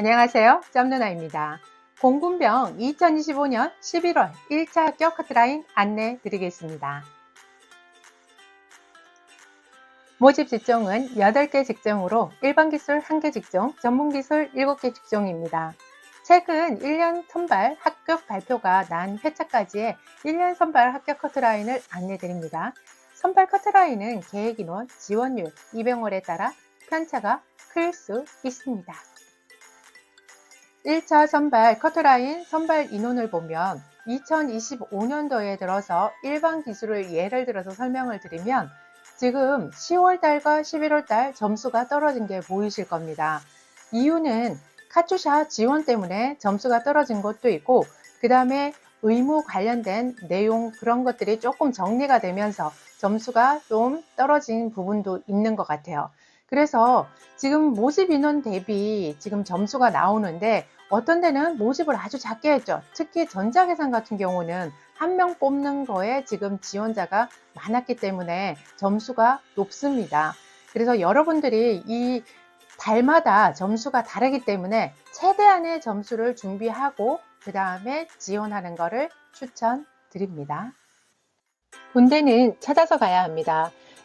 안녕하세요. 짬누나입니다. 공군병 2025년 11월 1차 합격 커트라인 안내 드리겠습니다. 모집 직종은 8개 직종으로 일반 기술 1개 직종, 전문 기술 7개 직종입니다. 최근 1년 선발 합격 발표가 난 회차까지의 1년 선발 합격 커트라인을 안내 드립니다. 선발 커트라인은 계획 인원, 지원율, 입영월에 따라 편차가 클 수 있습니다. 1차 선발 커트라인 선발 인원을 보면 2025년도에 들어서 일반 기술을 예를 들어서 설명을 드리면 지금 10월달과 11월달 점수가 떨어진 게 보이실 겁니다. 이유는 카투샤 지원 때문에 점수가 떨어진 것도 있고 그 다음에 의무 관련된 내용 그런 것들이 조금 정리가 되면서 점수가 좀 떨어진 부분도 있는 것 같아요. 그래서 지금 모집 인원 대비 지금 점수가 나오는데 어떤 데는 모집을 아주 작게 했죠. 특히 전자계산 같은 경우는 한 명 뽑는 거에 지금 지원자가 많았기 때문에 점수가 높습니다. 그래서 여러분들이 이 달마다 점수가 다르기 때문에 최대한의 점수를 준비하고 그 다음에 지원하는 것을 추천드립니다. 군대는 찾아서 가야 합니다.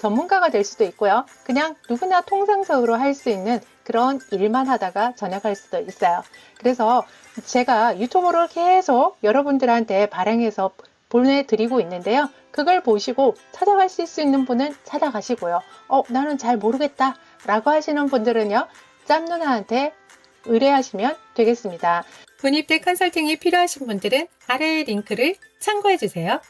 전문가가 될 수도 있고요. 그냥 누구나 통상적으로 할 수 있는 그런 일만 하다가 전역할 수도 있어요. 그래서 제가 유튜브를 계속 여러분들한테 발행해서 보내드리고 있는데요. 그걸 보시고 찾아가실 수 있는 분은 찾아가시고요. 어, 나는 잘 모르겠다. 라고 하시는 분들은요. 짬누나한테 의뢰하시면 되겠습니다. 군입대 컨설팅이 필요하신 분들은 아래의 링크를 참고해 주세요.